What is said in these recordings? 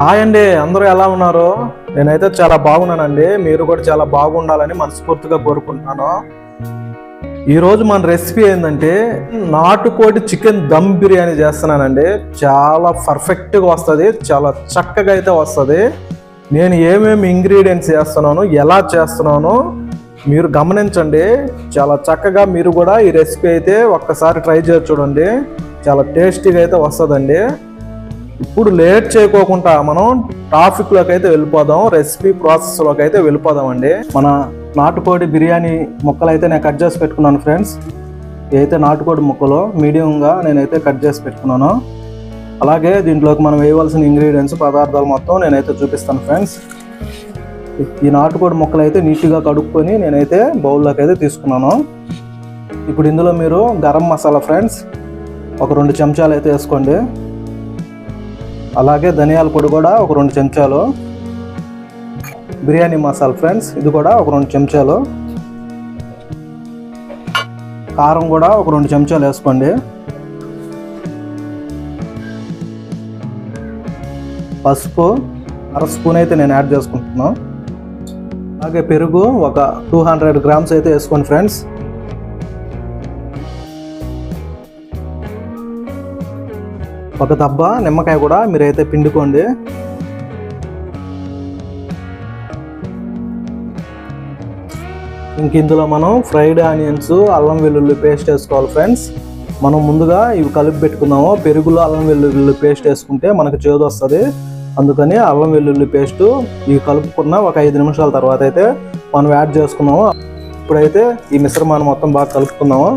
Hi అండి అందరూ ఎలా ఉన్నారు? నేనైతే చాలా బాగున్నానండి. మీరు కూడా చాలా బాగుండాలని మనస్ఫూర్తిగా కోరుకుంటున్నాను. ఈరోజు మన రెసిపీ ఏంటంటే నాటుకోడి చికెన్ దమ్ బిర్యానీ చేస్తున్నానండి. చాలా పర్ఫెక్ట్గా వస్తుంది చాలా చక్కగా అయితే వస్తుంది. నేను ఏమేమి ఇంగ్రీడియంట్స్ చేస్తున్నాను ఎలా చేస్తున్నాను మీరు గమనించండి. చాలా చక్కగా మీరు కూడా ఈ రెసిపీ అయితే ఒక్కసారి ట్రై చేసి చూడండి. చాలా టేస్టీగా అయితే వస్తుందండి. ఇప్పుడు లేట్ చేయకోకుండా మనం టాపిక్లోకి అయితే వెళ్ళిపోదాం రెసిపీ ప్రాసెస్లోకి అయితే వెళ్ళిపోదాం అండి మన నాటుకోడి బిర్యానీ ముక్కలు అయితే నేను కట్ చేసి పెట్టుకున్నాను ఫ్రెండ్స్ ఏదైతే నాటుకోడి ముక్కలు మీడియంగా నేనైతే కట్ చేసి పెట్టుకున్నాను. అలాగే దీంట్లోకి మనం వేయవలసిన ఇంగ్రీడియంట్స్ పదార్థాలు మొత్తం నేనైతే చూపిస్తాను ఫ్రెండ్స్ ఈ నాటుకోడి ముక్కలు అయితే నీట్గా కడుక్కొని నేనైతే బౌల్లోకి అయితే తీసుకున్నాను. ఇప్పుడు ఇందులో మీరు గరం మసాలా ఫ్రెండ్స్ ఒక రెండు చెంచాలు అయితే వేసుకోండి. అలాగే ధనియాల పొడి కూడా ఒక రెండు చెంచాలు. బిర్యానీ మసాలా ఫ్రెండ్స్ ఇది కూడా ఒక రెండు చెంచాలు. కారం కూడా ఒక రెండు చెంచాలు వేసుకోండి. పసుపు అర స్పూన్ అయితే నేను యాడ్ చేసుకుంటున్నాను అలాగే పెరుగు ఒక టూ హండ్రెడ్ గ్రామ్స్ అయితే వేసుకోండి ఫ్రెండ్స్. ఒక దబ్బ నిమ్మకాయ కూడా మీరైతే పిండుకోండి. ఇంక ఇందులో మనం ఫ్రైడ్ ఆనియన్స్ అల్లం వెల్లుల్లి పేస్ట్ వేసుకోవాలి ఫ్రెండ్స్. మనం ముందుగా ఇవి కలిపి పెట్టుకున్నాము పెరుగులో అల్లం వెల్లుల్లి పేస్ట్ వేసుకుంటే మనకు చేదు వస్తుంది. అందుకని అల్లం వెల్లుల్లి పేస్ట్ ఇవి కలుపుకున్న ఒక ఐదు నిమిషాల తర్వాత అయితే మనం యాడ్ చేసుకున్నాము. ఇప్పుడైతే ఈ మిశ్రమాన్ని మొత్తం బాగా కలుపుకున్నాము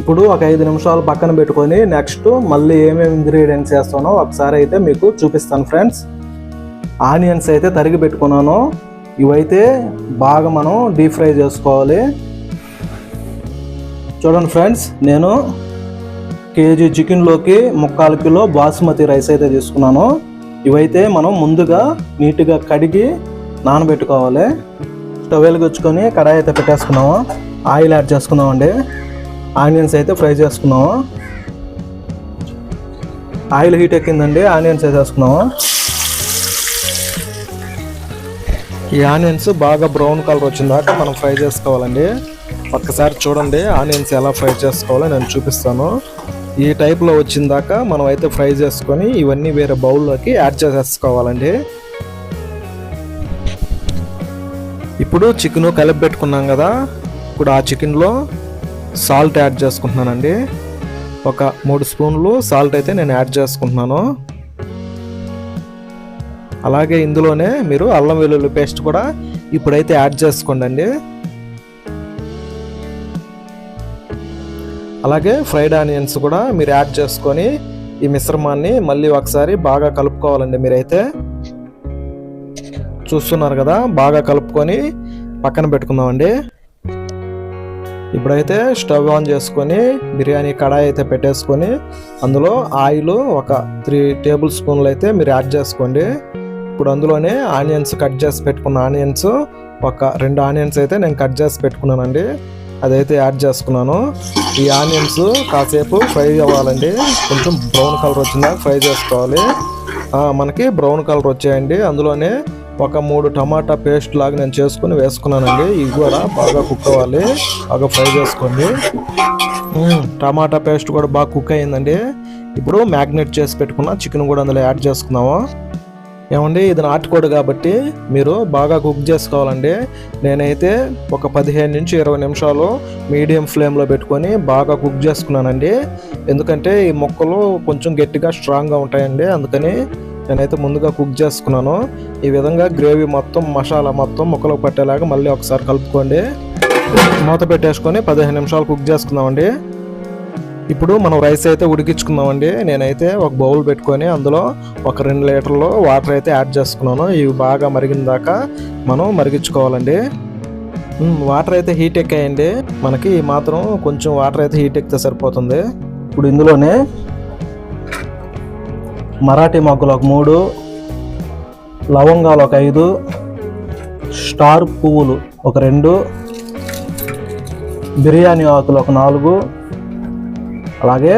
ఇప్పుడు ఒక ఐదు నిమిషాలు పక్కన పెట్టుకొని నెక్స్ట్ మళ్ళీ ఏమేమి ఇంగ్రీడియంట్స్ వేస్తానో ఒకసారి అయితే మీకు చూపిస్తాను ఫ్రెండ్స్ ఆనియన్స్ అయితే తరిగి పెట్టుకున్నాను. ఇవైతే బాగా మనం డీప్ ఫ్రై చేసుకోవాలి. చూడండి ఫ్రెండ్స్ నేను కేజీ చికెన్లోకి ముక్కాలు కిలో బాస్మతి రైస్ అయితే తీసుకున్నాను. ఇవైతే మనం ముందుగా నీట్గా కడిగి నానబెట్టుకోవాలి. స్టవ్ వెలుగొచ్చుకొని కడాయి అయితే పెట్టేసుకున్నాము. ఆయిల్ యాడ్ చేసుకుందామండి. ఆనియన్స్ అయితే ఫ్రై చేసుకున్నాము. ఆయిల్ హీట్ ఎక్కిందండి ఆనియన్స్ వేసేసుకున్నాము ఈ ఆనియన్స్ బాగా బ్రౌన్ కలర్ వచ్చిన దాకా మనం ఫ్రై చేసుకోవాలండి. ఒక్కసారి చూడండి ఆనియన్స్ ఎలా ఫ్రై చేసుకోవాలో నేను చూపిస్తాను. ఈ టైప్లో వచ్చిన దాకా మనం అయితే ఫ్రై చేసుకొని ఇవన్నీ వేరే బౌల్లోకి యాడ్ చేసేసుకోవాలండి. ఇప్పుడు చికెన్ కలిపి పెట్టుకున్నాం కదా ఇప్పుడు ఆ చికెన్లో సాల్ట్ యాడ్ చేసుకుంటున్నానండి. ఒక మూడు స్పూన్లు సాల్ట్ అయితే నేను యాడ్ చేసుకుంటున్నాను. అలాగే ఇందులోనే మీరు అల్లం వెల్లుల్లి పేస్ట్ కూడా ఇప్పుడైతే యాడ్ చేసుకోండి అండి అలాగే ఫ్రైడ్ ఆనియన్స్ కూడా మీరు యాడ్ చేసుకొని ఈ మిశ్రమాన్ని మళ్ళీ ఒకసారి బాగా కలుపుకోవాలండి మీరైతే. చూస్తున్నారు కదా బాగా కలుపుకొని పక్కన పెట్టుకుందామండి. ఇప్పుడైతే స్టవ్ ఆన్ చేసుకొని బిర్యానీ కడాయి అయితే పెట్టేసుకొని అందులో ఆయిల్ ఒక త్రీ టేబుల్ స్పూన్లు అయితే మీరు యాడ్ చేసుకోండి. ఇప్పుడు అందులోనే ఆనియన్స్ కట్ చేసి పెట్టుకున్న ఆనియన్స్ ఒక రెండు ఆనియన్స్ అయితే నేను కట్ చేసి పెట్టుకున్నానండి. అదైతే యాడ్ చేసుకున్నాను. ఈ ఆనియన్స్ కాసేపు ఫ్రై అవ్వాలండి. కొంచెం బ్రౌన్ కలర్ వచ్చిందా ఫ్రై చేసుకోవాలి. మనకి బ్రౌన్ కలర్ వచ్చాయండి. అందులోనే ఒక మూడు టమాటా పేస్ట్ లాగా నేను చేసుకుని వేసుకున్నానండి. ఇవి కూడా బాగా కుక్ అవ్వాలి. బాగా ఫ్రై చేసుకోండి. టమాటా పేస్ట్ కూడా బాగా కుక్ అయ్యిందండి. ఇప్పుడు మ్యాగ్నెట్ చేసి పెట్టుకున్న చికెన్ కూడా అందులో యాడ్ చేసుకున్నాము ఏమండి ఇది నాటుకోడు కాబట్టి మీరు బాగా కుక్ చేసుకోవాలండి. నేనైతే ఒక పదిహేను నుంచి ఇరవై నిమిషాలు మీడియం ఫ్లేమ్లో పెట్టుకొని బాగా కుక్ చేసుకున్నానండి. ఎందుకంటే ఈ మొక్కలు కొంచెం గట్టిగా స్ట్రాంగ్గా ఉంటాయండి. అందుకని నేనైతే ముందుగా కుక్ చేసుకున్నాను. ఈ విధంగా గ్రేవీ మొత్తం మసాలా మొత్తం ముక్కలకు పట్టేలాగా మళ్ళీ ఒకసారి కలుపుకోండి. మూత పెట్టేసుకొని పదిహేను నిమిషాలు కుక్ చేసుకుందామండి. ఇప్పుడు మనం రైస్ అయితే ఉడికించుకుందామండి. నేనైతే ఒక బౌల్ పెట్టుకొని అందులో ఒక రెండు లీటర్లు వాటర్ అయితే యాడ్ చేసుకున్నాను. ఇవి బాగా మరిగిన దాకా మనం మరిగించుకోవాలండి. వాటర్ అయితే హీట్ ఎక్కాయండి. మనకి మాత్రం కొంచెం వాటర్ అయితే హీట్ ఎక్కితే సరిపోతుంది. ఇప్పుడు ఇందులోనే మరాఠీ మొగ్గలు ఒక మూడు లవంగాలు ఒక ఐదు స్టార్ పువ్వులు ఒక రెండు బిర్యానీ ఆకులు ఒక నాలుగు అలాగే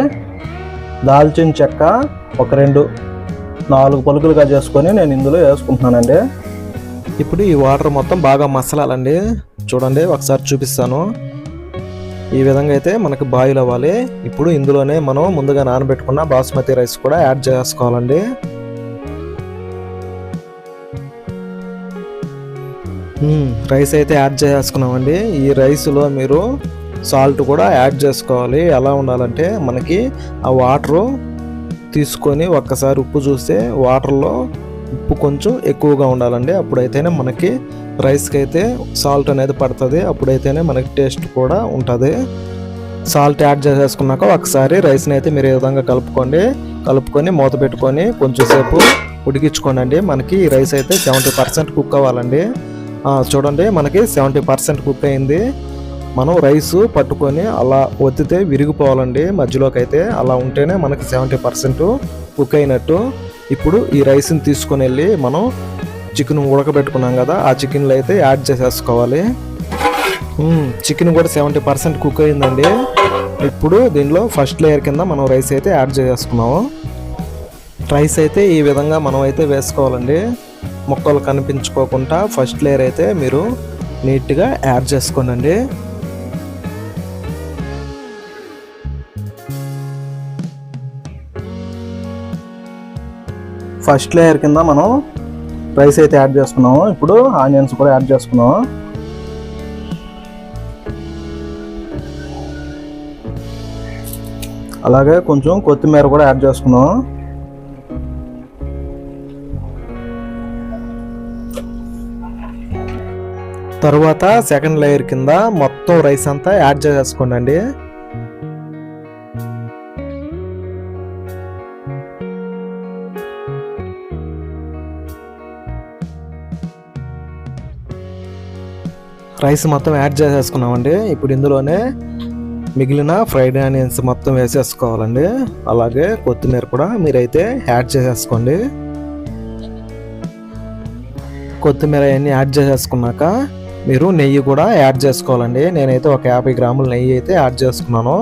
దాల్చిన చెక్క ఒక రెండు నాలుగు పలుకులుగా చేసుకొని నేను ఇందులో వేసుకుంటున్నానండి. ఇప్పుడు ఈ వాటర్ మొత్తం బాగా మసలాలండి. చూడండి ఒకసారి చూపిస్తాను. ఈ విధంగా అయితే మనకి బాయిల్ అవ్వాలి. ఇప్పుడు ఇందులోనే మనం ముందుగా నానబెట్టుకున్న బాస్మతి రైస్ కూడా యాడ్ చేసుకోవాలండి. రైస్ అయితే యాడ్ చేసుకున్నామండి. ఈ రైస్లో మీరు సాల్ట్ కూడా యాడ్ చేసుకోవాలి. ఎలా ఉండాలంటే మనకి ఆ వాటరు తీసుకొని ఒక్కసారి ఉప్పు చూస్తే వాటర్లో ఉప్పు కొంచెం ఎక్కువగా ఉండాలండి. అప్పుడైతేనే మనకి రైస్కి అయితే సాల్ట్ అనేది పడుతుంది. అప్పుడైతేనే మనకి టేస్ట్ కూడా ఉంటుంది. సాల్ట్ యాడ్ చేసేసుకున్నాక ఒకసారి రైస్ని అయితే మీరు ఏ విధంగా కలుపుకోండి. కలుపుకొని మూత పెట్టుకొని కొంచెం సేపు ఉడికించుకోండి మనకి ఈ రైస్ అయితే సెవెంటీ పర్సెంట్ కుక్ అవ్వాలండి. చూడండి మనకి సెవెంటీ పర్సెంట్ కుక్ అయింది. మనం రైస్ పట్టుకొని అలా ఒత్తితే విరిగిపోవాలండి. మధ్యలోకి అయితే అలా ఉంటేనే మనకి సెవెంటీ పర్సెంట్ కుక్ అయినట్టు ఇప్పుడు ఈ రైస్ని తీసుకొని వెళ్ళి మనం చికెన్ ఉడకబెట్టుకున్నాం కదా ఆ చికెన్లో అయితే యాడ్ చేసేసుకోవాలి. చికెన్ కూడా సెవెంటీ పర్సెంట్ కుక్ అయిందండి. ఇప్పుడు దీనిలో ఫస్ట్ లేయర్ కింద మనం రైస్ అయితే యాడ్ చేసేసుకున్నాము. రైస్ అయితే ఈ విధంగా మనం అయితే వేసుకోవాలండి. మొక్కలు కనిపించుకోకుండా ఫస్ట్ లేయర్ అయితే మీరు నీట్గా యాడ్ చేసుకోనండి ఫస్ట్ లేయర్ కింద మనం రైస్ అయితే యాడ్ చేసుకున్నాము. ఇప్పుడు ఆనియన్స్ కూడా యాడ్ చేసుకున్నాము. అలాగే కొంచెం కొత్తిమీర కూడా యాడ్ చేసుకున్నాం తర్వాత సెకండ్ లేయర్ కింద మొత్తం రైస్ అంతా యాడ్ చేసేసుకోండి రైస్ మొత్తం యాడ్ చేసేసుకున్నామండి. ఇప్పుడు ఇందులోనే మిగిలిన ఫ్రైడ్ ఆనియన్స్ మొత్తం వేసేసుకోవాలండి. అలాగే కొత్తిమీర కూడా మీరైతే యాడ్ చేసేసుకోండి. కొత్తిమీర అన్నీ యాడ్ చేసేసుకున్నాక మీరు నెయ్యి కూడా యాడ్ చేసుకోవాలండి. నేనైతే ఒక యాభై గ్రాముల నెయ్యి అయితే యాడ్ చేసుకున్నాను.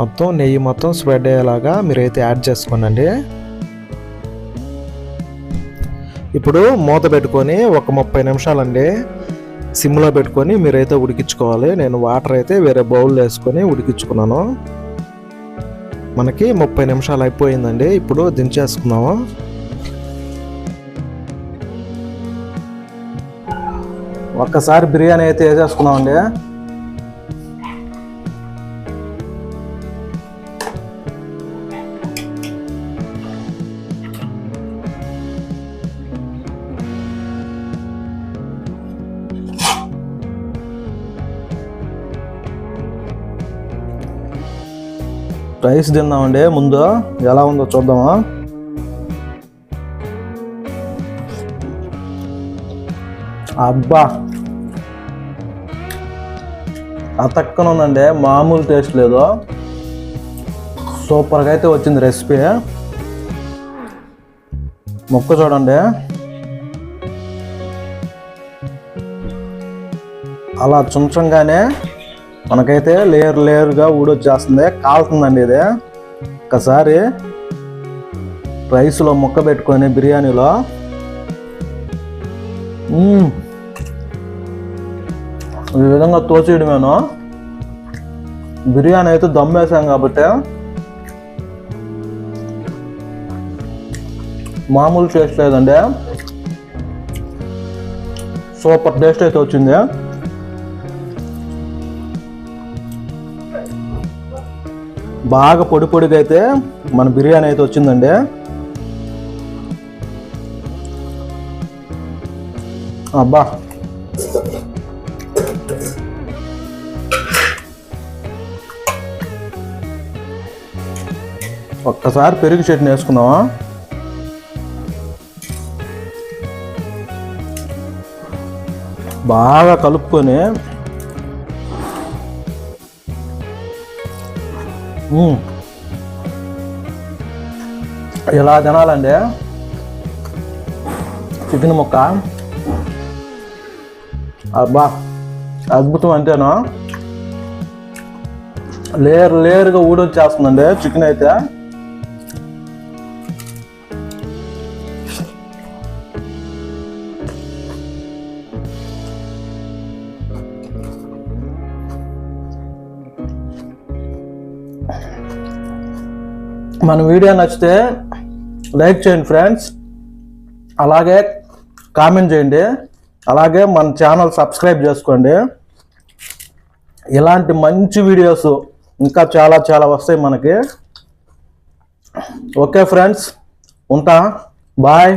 మొత్తం నెయ్యి మొత్తం స్ప్రెడ్ అయ్యేలాగా మీరైతే యాడ్ చేసుకోండి ఇప్పుడు మూత పెట్టుకొని ఒక ముప్పై నిమిషాలండి. సిమ్లో పెట్టుకొని మీరైతే ఉడికించుకోవాలి. నేను వాటర్ అయితే వేరే బౌల్ వేసుకొని ఉడికించుకున్నాను. మనకి ముప్పై నిమిషాలు అయిపోయిందండి. ఇప్పుడు దించేసుకున్నాము ఒక్కసారి బిర్యానీ అయితే వేసేసుకున్నామండి. రైస్ తిందామండి. ముందు ఎలా ఉందో చూద్దామా? అబ్బా! అతక్కన ఉందండి మామూలు టేస్ట్ లేదు. సూపర్గా అయితే వచ్చింది రెసిపీ మొక్క చూడండి. అలా చుంచంగానే మనకైతే లేయర్ లేయర్గా ఊడొచ్చేస్తుంది. కాలుతుందండి ఇది. ఒకసారి రైస్లో ముక్క పెట్టుకొని బిర్యానీలో. ఈ విధంగా తోచేయడమేను బిర్యానీ అయితే దమ్ వేసాం కాబట్టి మామూలు టేస్ట్ లేదండి. సూపర్ టేస్ట్ అయితే వచ్చింది. బాగా పొడి పొడిగా అయితే మన బిర్యానీ అయితే వచ్చిందండి. అబ్బా. ఒక్కసారి పెరుగు చట్నీ వేసుకుందామా? బాగా కలుపుకొని ఇలా తినాలండి? చికెన్ ముక్క. అబ్బా అద్భుతం అంతేనా లేయర్ లేయర్గా ఊడొచ్చేస్తుందండి చికెన్ అయితే. మన వీడియో నచ్చితే లైక్ చేయండి ఫ్రెండ్స్. అలాగే కామెంట్ చేయండి. అలాగే మన ఛానల్ సబ్స్క్రైబ్ చేసుకోండి. ఇలాంటి మంచి వీడియోస్ ఇంకా చాలా చాలా వస్తాయి మనకి. ఓకే ఫ్రెండ్స్ ఉంటా. బాయ్.